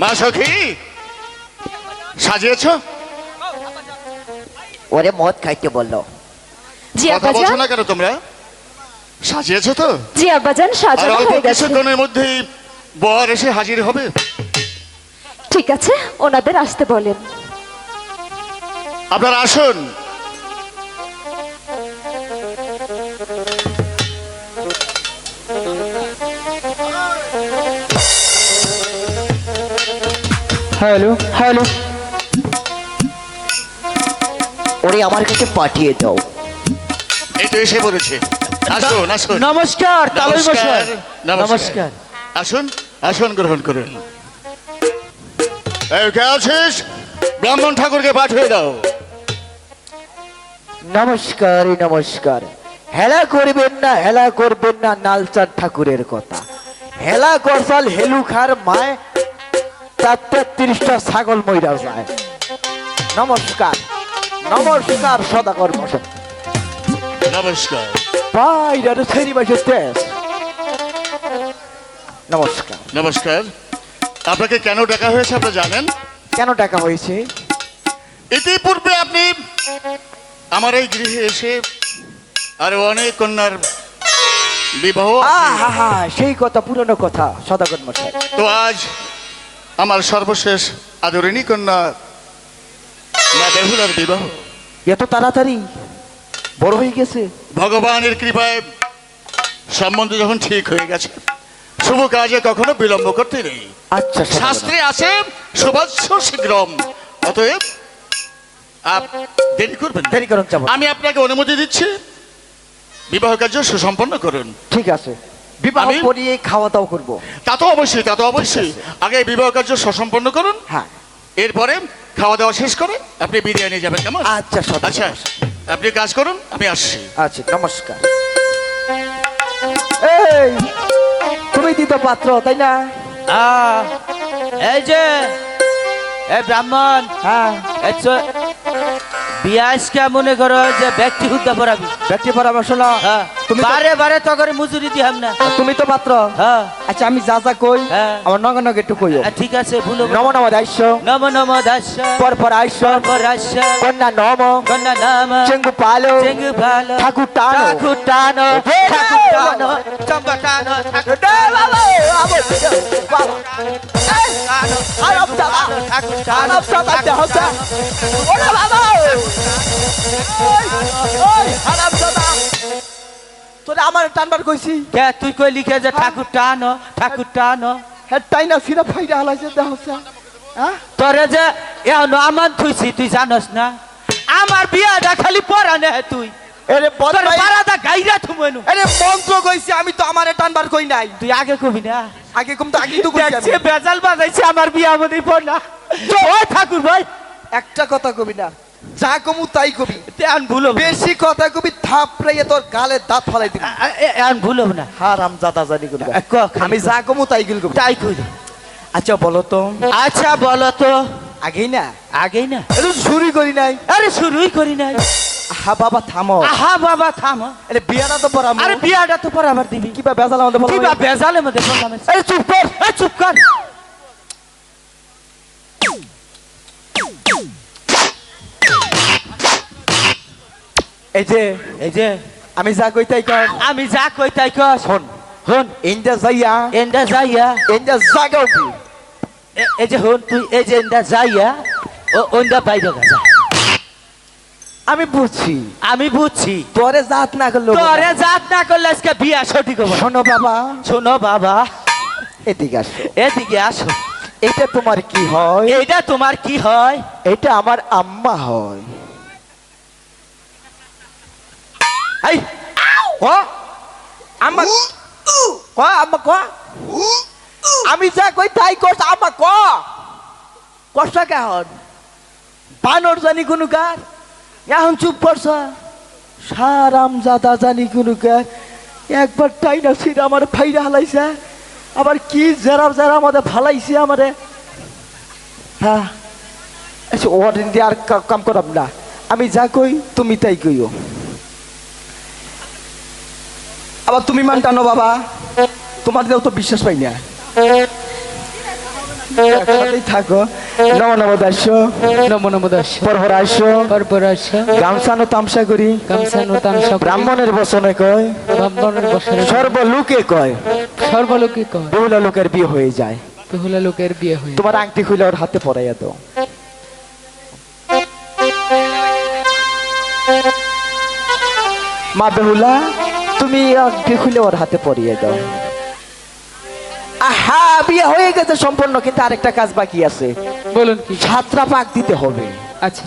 মা সখী সাজিয়েছ? ওরে মদ খাইতে বলল। জি কথা বলছো না কেন তোমরা? সাজিয়েছ তো? জি আব্বাজান আর সাজানো অল্প হয়ে গেছে। কিছুক্ষণের মধ্যেই বর এসে হাজির হবে। ঠিক আছে ওনাদের আসতে বলেন। আপনারা আসুন। হ্যালো। হ্যালো। ওরে আমার কাছে পাঠিয়ে দাও। এই তো এসে পড়েছে। আসুন আসুন। নমস্কার তালই নমস্কার। মশাই নমস্কার। আসুন আসুন গ্রহণ করুন। এই কে আছিস? ব্রাহ্মণ ঠাকুরকে পাঠিয়ে দাও। নমস্কার নমস্কার। হেলা করবেন না হেলা করবেন না নালচাঁদ ঠাকুরের কথা। হেলা করসাল হেলু খার মায় তার তেত্রিশটা ছাগল মইরা যায়। নমস্কার নমস্কার সদাকর মশাই। নমস্কার। বাইরে ছেড়ি বাসে তেজ। নমস্কার। নমস্কার। আপনাকে কেন ডাকা হয়েছে আপনারা জানেন? কেন টাকা হয়েছে? ইতিপূর্বে আপনি আমার এই গৃহে এসে আরও অনেক কন্যার বিবাহ আহা হা সেই কথা পুরনো কথা সদাকর মশাই। তো আজ আমার সর্বশেষ আদরিণী কন্যা বেহুলার বিবাহ। এত তাড়াতাড়ি? বড় হয়ে গেছে? ভগবানের কৃপায় সম্বন্ধ যখন ঠিক হয়ে গেছে শুভ কাজে কখনো বিলম্ব করতে নেই। আচ্ছা শাস্ত্রে আছে সুবাচ্য শীঘ্রম। অতএব আপ দেরি করবেন দেরি করুন আমি আপনাকে অনুমতি দিচ্ছি। বিবাহ কার্য সুসম্পন্ন করুন। ঠিক আছে। বিবাহ আমি- করিয়ে খাওয়া দাওয়া করব। তা তো অবশ্যই তা তো অবশ্যই। আগে বিবাহ কার্য সুসম্পন্ন করুন। হ্যাঁ। এরপরে খাওয়া দাওয়া শেষ করে আপনি বিরিয়ানি যাবেন কেমন? আচ্ছা আচ্ছা আপনি কাজ করুন আমি আসছি। আচ্ছা নমস্কার। এই তুমি দিত পাত্র তাই না? আহ, এই যে এই ব্রাহ্মণ হ্যাঁ। আজকে মনে করো যে ব্যক্তি হুদ্দা পড়াবি ব্যক্তি পরামর্শ না হ্যাঁ। তুমি বারে বারে তো করে মজুরি দিহাম না। তুমি তো পাত্র। হ্যাঁ। আচ্ছা আমি যা যা কই হ্যাঁ। আমার নগ নগ একটু কইও ঠিক আছে ভুলো নম নম দাস্য নম নম দাস পর পর আইস পরাশ কন্যা নম কন্যা নাম চেঙ্গু পালো চেঙ্গু ভালো ঠাকুর টানো। ঠাকুর টানো ঠাকুর। টানো চম্পা টানো ঠাকুর বাবা, আমার বাবা। টানো আরব দাদা। ঠাকুর টানো আরব দাদা দেহ। ওরে বাবা। ওই, ওই, আরব। তোরে আমার টানবার কইছি। কে তুই কই লিখে যে ঠাকুর টানো ঠাকুর টানো। হ্যাঁ তাই না সিরা ফাইরা হালাইছে দেহ যা। হ্যাঁ? তোরে যে এখন আমার থুইছি তুই জানস না? আমার বিয়াটা খালি পড়া নে তুই। তোর ভাই। পারাদা গাইরা থুমেনু এরে মন্ত্র কইছি আমি তো আমারে টানবার কই নাই। তুই আগে কবি না? আগে কম তো আগে তো কইছি। দেখছে বেজাল বাজাইছে আমার বিয়া মধ্যে পড় না। ওই ঠাকুর ভাই একটা কথা কবি না। যা কমু তাই কবি। তেন ভুলো বেশি কথা কবি থাপড়াইয়ে তোর গালে দাঁত ফালাই দিবি। এখন ভুলো না। হারাম জাদা জানি করব আ, ক, খালি আমি যা কমু তাই গিল কবি। তাই কই আচ্ছা বলো তো। আচ্ছা বলো তো। আগেই না? আগেই না। চুরি করি নাই। আরে শুরুই করি নাই। হা বাবা থামো। আহা বাবা থাম। আরে বিয়াটা তো পড়াম আরে বিয়াটা তো পর আবার দিবি। কিবা বেজাল আমাদের বলো। কিবা বেজালের মধ্যে আরে চুপ কর। এই চুপ কর। এই যে এই যে আমি যা কই তাই কর। আমি যা কই তাই কর। শোন হন ইন্দা যাইয়া এন্ডা যাইয়া। ইন্দা জাগাও কি এই যে হন তুই এই যে এন্ডা যাইয়া ও ওন্ডা বাইরে গেছা আমি বুঝছি। আমি বুঝছি। তোরে জাত না করল তোরে জাত না করলে আজকে বিয়া সঠিক হবে শোনো বাবা। শোনো বাবা। এদিকে আসো। এদিকে আসো। এটা তোমার কি হয়? এইটা তোমার কি হয়? এটা আমার আম্মা হয়। এই ক আম্মা ক আম্মা ক আমি যা কই তাই কস আম্মা ক কষ্ট বানর জানি কোনো কার এখন চুপ করছ সারাম জাদা জানি কোনো কার একবার তাই না সির আমার ফাইরা হালাইছে আবার কি জেরা জেরা আমাদের ফালাইছে আমারে হ্যাঁ আচ্ছা দিয়ে আর কাম করাম না আমি যা কই তুমি তাই কইও আবার তুমি মান টানো বাবা। তোমার দিয়েও তো বিশ্বাস পাই না। থাকো। নম নম দাস্য। নমো নমো দাস পরহরাস্য পরপরাস গামছানো তামসা করি। কামসানো তামসা ব্রাহ্মণের কয়। ব্রাহ্মণের সর্বলোকে কয়। সর্বলোকে কয়। বহুলা লোকের বিয়ে হয়ে যায়। বেহুলা লোকের বিয়ে হয়ে তোমার আংটি খুলে ওর হাতে পড়াইয়া দাও। মা বেহুলা তুমি আংটি খুলে ওর হাতে পরিয়ে দাও। আহা বিয়ে হয়ে গেছে সম্পূর্ণ কিন্তু আরেকটা কাজ বাকি আছে। বলুন কি? ছাত্রা পাক দিতে হবে। আচ্ছা।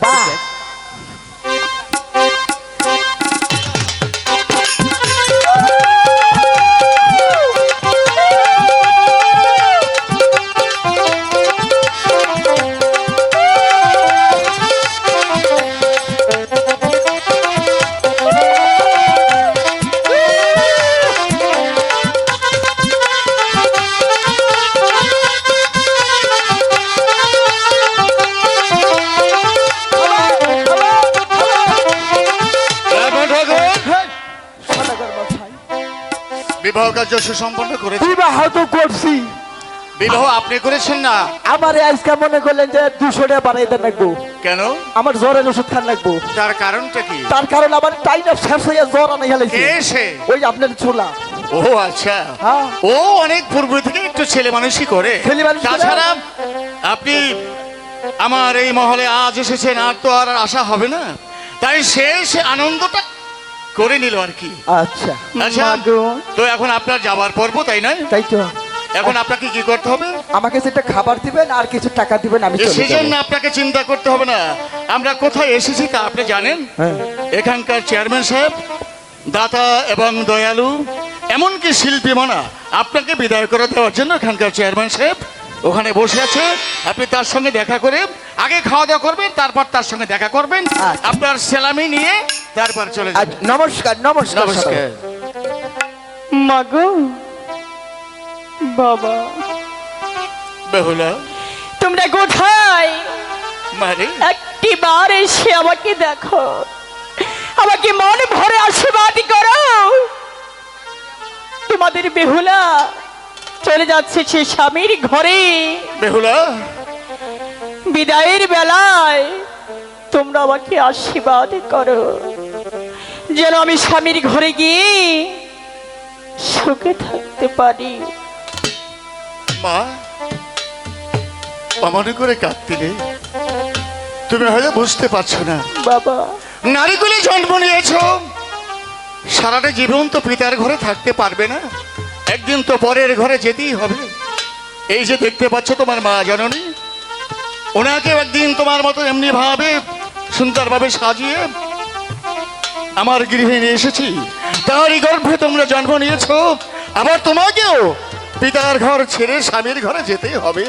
বিবাহ কার্য সুসম্পন্ন করেছে বিবাহ তো করছি। বিবাহ আপনি করেছেন না? আমার আজকে মনে করলেন যে দুশো টাকা বাড়াই দেন রাখব কেন? আমার জ্বরের ওষুধ খান রাখব তার কারণটা কি? তার কারণ আমার টাইম অফ শেষ হয়ে জ্বর আনাই হেলেছে কে সে? ওই আপনার ছোলা ও আচ্ছা। হ্যাঁ। ও অনেক পূর্ব থেকে একটু ছেলে মানুষই করে। ছেলে মানুষই করে? তাছাড়া আপনি আমার এই মহলে আজ এসেছেন আর তো আর আশা হবে না। তাই সে সে আনন্দটা করে নিল আর কি। আচ্ছা। আচ্ছা তো এখন আপনার যাবার পর্ব তাই নয়? তাই তো। এখন আপনাকে কি করতে হবে? আমাকে সেটা খাবার দিবেন আর কিছু টাকা দিবেন আমি চলে সেজন্য আপনাকে চিন্তা করতে হবে না। আমরা কোথায় এসেছি তা আপনি জানেন? হ্যাঁ। এখানকার চেয়ারম্যান সাহেব দাতা এবং দয়ালু এমনকি শিল্পী মনা আপনাকে বিদায় করে দেওয়ার জন্য এখানকার চেয়ারম্যান সাহেব ওখানে বসে আছে। আপনি তার সঙ্গে দেখা করে আগে খাওয়া দাওয়া করবেন তারপর তার সঙ্গে দেখা করবেন। আচ্ছা। আপনার সেলামি নিয়ে তারপর চলে যাবেন। নমস্কার নমস্কার নমস্কার। মাগো বাবা। বেহুলা। তোমরা কোথায়? মারে। একটি বার এসে আমাকে দেখো। আমাকে মন ভরে আশীর্বাদ করো। তোমাদের বেহুলা চলে যাচ্ছে সে স্বামীর ঘরে। বেহুলা বিদায়ের বেলায় তোমরা আমাকে আশীর্বাদ করো। যেন আমি স্বামীর ঘরে গিয়ে সুখে থাকতে পারি। মা অমনে করে কাঁদতিলে তুমি হয়তো বুঝতে পারছ না। বাবা। নারীগুলি জন্ম নিয়েছ। সারাটা জীবন তো পিতার ঘরে থাকতে পারবে না। একদিন তো পরের ঘরে যেতেই হবে। এই যে দেখতে পাচ্ছ তোমার মা জননী ওনাকেও একদিন তোমার মতো এমনি ভাবে সুন্দরভাবে সাজিয়ে আমার গৃহে নিয়ে এসেছি। তারই গর্ভে তোমরা জন্ম নিয়েছ, আবার তোমাকেও পিতার ঘর ছেড়ে স্বামীর ঘরে যেতেই হবে।